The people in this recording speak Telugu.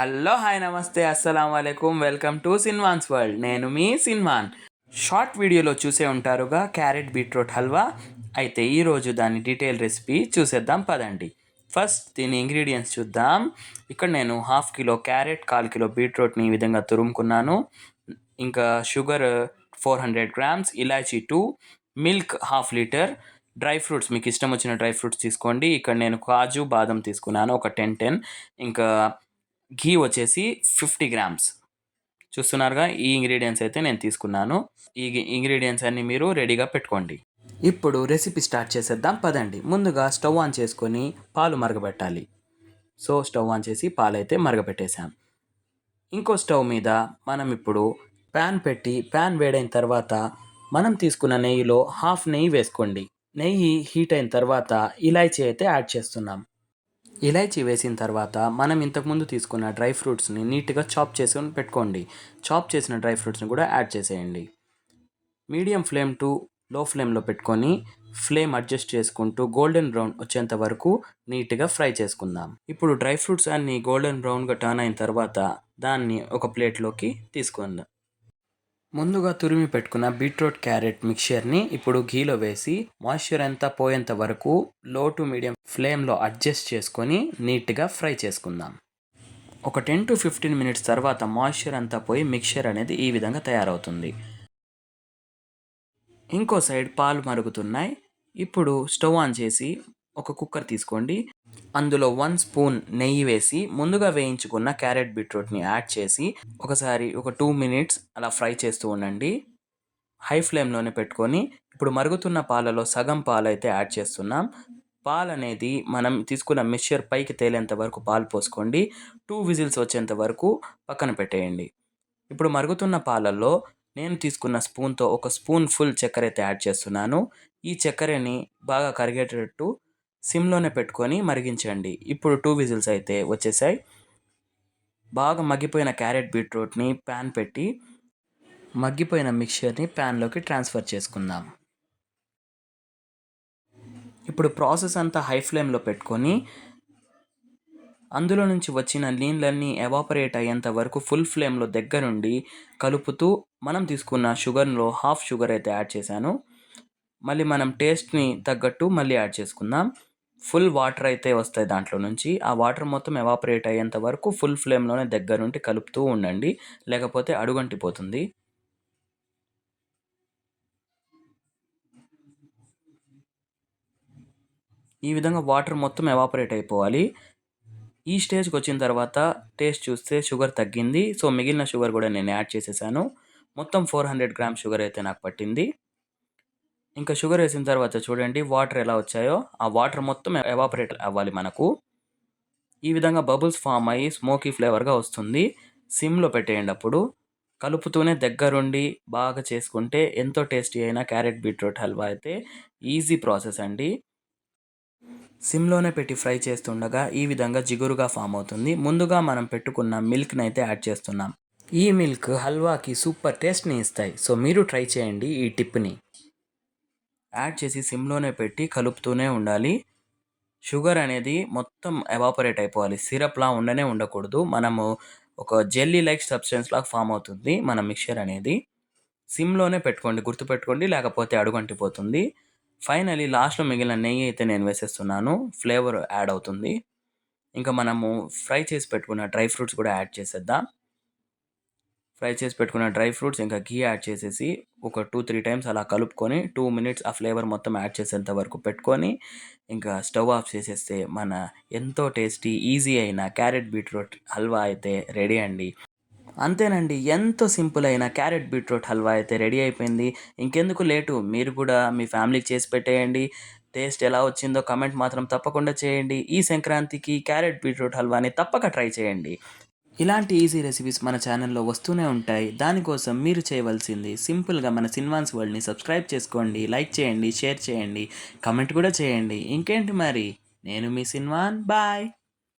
హలో హాయ్ నమస్తే అస్సలం వాలేకుమ్ వెల్కమ్ టు సిన్వాన్స్ వరల్డ్. నేను మీ సిన్వాన్. షార్ట్ వీడియోలో చూసే ఉంటారుగా క్యారెట్ బీట్రూట్ హల్వా. అయితే ఈరోజు దాని డీటెయిల్ రెసిపీ చూసేద్దాం పదండి. ఫస్ట్ దీని ఇంగ్రీడియంట్స్ చూద్దాం. ఇక్కడ నేను హాఫ్ కిలో క్యారెట్ కాల్ కిలో బీట్రూట్ని ఈ విధంగా తురుముకున్నాను. ఇంకా షుగర్ ఫోర్ హండ్రెడ్ గ్రామ్స్ ఇలాచీ two milk half litre. Dry fruits మీకు ఇష్టం వచ్చిన డ్రై ఫ్రూట్స్ తీసుకోండి. ఇక్కడ నేను కాజు బాదం తీసుకున్నాను ఒక టెన్ టెన్. ఇంకా ఘీ వచ్చేసి ఫిఫ్టీ గ్రామ్స్. చూస్తున్నారుగా ఈ ఇంగ్రీడియంట్స్ అయితే నేను తీసుకున్నాను. ఈ ఇంగ్రీడియంట్స్ అన్ని మీరు రెడీగా పెట్టుకోండి. ఇప్పుడు రెసిపీ స్టార్ట్ చేసేద్దాం. పదండి. ముందుగా స్టవ్ ఆన్ చేసుకొని పాలు మరగబెట్టాలి. సో స్టవ్ ఆన్ చేసి పాలు అయితే ఇంకో స్టవ్ మీద మనం ఇప్పుడు ప్యాన్ పెట్టి ప్యాన్ వేడైన తర్వాత మనం తీసుకున్న నెయ్యిలో హాఫ్ నెయ్యి వేసుకోండి. నెయ్యి హీట్ అయిన తర్వాత ఇలాచీ అయితే యాడ్ చేస్తున్నాం. ఇలాచీ వేసిన తర్వాత మనం ఇంతకుముందు తీసుకున్న డ్రై ఫ్రూట్స్ని నీట్గా చాప్ చేసుకొని పెట్టుకోండి. చాప్ చేసిన డ్రై ఫ్రూట్స్ని కూడా యాడ్ చేసేయండి. మీడియం ఫ్లేమ్ టు లో ఫ్లేమ్లో పెట్టుకొని ఫ్లేమ్ అడ్జస్ట్ చేసుకుంటూ గోల్డెన్ బ్రౌన్ వచ్చేంత వరకు నీట్గా ఫ్రై చేసుకుందాం. ఇప్పుడు డ్రై ఫ్రూట్స్ అన్ని గోల్డెన్ బ్రౌన్గా టర్న్ అయిన తర్వాత దాన్ని ఒక ప్లేట్లోకి తీసుకుందాం. ముందుగా తురిమి పెట్టుకున్న బీట్రూట్ క్యారెట్ మిక్చర్ని ఇప్పుడు ఘీలో వేసి మాయిశ్చర్ అంతా పోయేంత వరకు లో టు మీడియం ఫ్లేమ్లో అడ్జస్ట్ చేసుకొని నీట్గా ఫ్రై చేసుకుందాం. ఒక టెన్ టు ఫిఫ్టీన్ మినిట్స్ తర్వాత మాయిశ్చర్ అంతా పోయి మిక్చర్ అనేది ఈ విధంగా తయారవుతుంది. ఇంకో సైడ్ పాలు మరుగుతున్నాయి. ఇప్పుడు స్టవ్ ఆన్ చేసి ఒక కుక్కర్ తీసుకోండి. అందులో వన్ స్పూన్ నెయ్యి వేసి ముందుగా వేయించుకున్న క్యారెట్ బీట్రూట్ని యాడ్ చేసి ఒకసారి ఒక టూ మినిట్స్ అలా ఫ్రై చేస్తూ ఉండండి. హై ఫ్లేమ్లోనే పెట్టుకొని ఇప్పుడు మరుగుతున్న పాలలో సగం పాలు అయితే యాడ్ చేస్తున్నాం. పాలు అనేది మనం తీసుకున్న మిక్చర్ పైకి తేలేంత వరకు పాలు పోసుకోండి. టూ విజిల్స్ వచ్చేంత వరకు పక్కన పెట్టేయండి. ఇప్పుడు మరుగుతున్న పాలల్లో నేను తీసుకున్న స్పూన్తో ఒక స్పూన్ ఫుల్ చక్కెర అయితే యాడ్ చేస్తున్నాను. ఈ చక్కెరని బాగా కరిగేటట్టు సిమ్లోనే పెట్టుకొని మరిగించండి. ఇప్పుడు టూ విజిల్స్ అయితే వచ్చేసాయి. బాగా మగ్గిపోయిన క్యారెట్ బీట్రూట్ని ప్యాన్ పెట్టి మగ్గిపోయిన మిక్చర్ని ప్యాన్లోకి ట్రాన్స్ఫర్ చేసుకుందాం. ఇప్పుడు ప్రాసెస్ అంతా హై ఫ్లేమ్లో పెట్టుకొని అందులో నుంచి వచ్చిన నీళ్ళన్నీ ఎవాపరేట్ అయ్యేంత వరకు ఫుల్ ఫ్లేమ్లో దగ్గరుండి కలుపుతూ మనం తీసుకున్న షుగర్లో హాఫ్ షుగర్ అయితే యాడ్ చేశాను. మళ్ళీ మనం టేస్ట్ని తగ్గట్టు మళ్ళీ యాడ్ చేసుకుందాం. ఫుల్ వాటర్ అయితే వస్తాయి దాంట్లో నుంచి. ఆ వాటర్ మొత్తం ఎవాపరేట్ అయ్యేంత వరకు ఫుల్ ఫ్లేమ్లోనే దగ్గరుండి కలుపుతూ ఉండండి. లేకపోతే అడుగంటిపోతుంది. ఈ విధంగా వాటర్ మొత్తం ఎవాపరేట్ అయిపోవాలి. ఈ స్టేజ్కి వచ్చిన తర్వాత టేస్ట్ చూస్తే షుగర్ తగ్గింది. సో మిగిలిన షుగర్ కూడా నేను యాడ్ చేసేసాను. మొత్తం ఫోర్ హండ్రెడ్ గ్రామ్ షుగర్ అయితే నాకు పట్టింది. ఇంకా షుగర్ వేసిన తర్వాత చూడండి వాటర్ ఎలా వచ్చాయో ఆ వాటర్ మొత్తం ఎవాపరేట్ అవ్వాలి మనకు. ఈ విధంగా బబుల్స్ ఫామ్ అయ్యి స్మోకీ ఫ్లేవర్గా వస్తుంది. సిమ్లో పెట్టేయండి అప్పుడు. కలుపుతూనే దగ్గరుండి బాగా చేసుకుంటే ఎంతో టేస్టీ అయిన క్యారెట్ బీట్రూట్ హల్వా అయితే ఈజీ ప్రాసెస్ అండి. సిమ్లోనే పెట్టి ఫ్రై చేస్తుండగా ఈ విధంగా జిగురుగా ఫామ్ అవుతుంది. ముందుగా మనం పెట్టుకున్న మిల్క్ని అయితే యాడ్ చేస్తున్నాం. ఈ మిల్క్ హల్వాకి సూపర్ టేస్ట్ని ఇస్తాయి. సో మీరు ట్రై చేయండి ఈ టిప్ని. యాడ్ చేసి సిమ్లోనే పెట్టి కలుపుతూనే ఉండాలి. షుగర్ అనేది మొత్తం ఎవాపరేట్ అయిపోవాలి. సిరప్లా ఉండనే ఉండకూడదు. మనము ఒక జెల్లీ లైక్ సబ్స్టెన్స్ లాగా ఫామ్ అవుతుంది మన మిక్చర్ అనేది. సిమ్లోనే పెట్టుకోండి గుర్తుపెట్టుకోండి లేకపోతే అడుగంటిపోతుంది. ఫైనలీ లాస్ట్లో మిగిలిన నెయ్యి అయితే నేను వేసేస్తున్నాను. ఫ్లేవర్ యాడ్ అవుతుంది. ఇంకా మనము ఫ్రై చేసి పెట్టుకున్న డ్రై ఫ్రూట్స్ కూడా యాడ్ చేసేద్దాం. ఫ్రై చేసి పెట్టుకున్న డ్రై ఫ్రూట్స్ ఇంకా ఘీ యాడ్ చేసేసి ఒక టూ త్రీ టైమ్స్ అలా కలుపుకొని టూ మినిట్స్ ఆ ఫ్లేవర్ మొత్తం యాడ్ చేసేంత వరకు పెట్టుకొని ఇంకా స్టవ్ ఆఫ్ చేసేస్తే మన ఎంతో టేస్టీ ఈజీ అయిన క్యారెట్ బీట్రూట్ హల్వా అయితే రెడీ అండి. అంతేనండి ఎంతో సింపుల్ అయిన క్యారెట్ బీట్రూట్ హల్వా అయితే రెడీ అయిపోయింది. ఇంకెందుకు లేటు మీరు కూడా మీ ఫ్యామిలీకి చేసి పెట్టేయండి. టేస్ట్ ఎలా వచ్చిందో కమెంట్ మాత్రం తప్పకుండా చేయండి. ఈ సంక్రాంతికి క్యారెట్ బీట్రూట్ హల్వాని తప్పక ట్రై చేయండి. ఇలాంటి ఈజీ రెసిపీస్ మన ఛానల్లో వస్తూనే ఉంటాయి. దానికోసం మీరు చేయవలసింది సింపుల్గా మన సిన్వాన్స్ వరల్డ్ని సబ్స్క్రైబ్ చేసుకోండి లైక్ చేయండి షేర్ చేయండి కమెంట్ కూడా చేయండి. ఇంకేంటి మరి? నేను మీ సిన్వాన్ బాయ్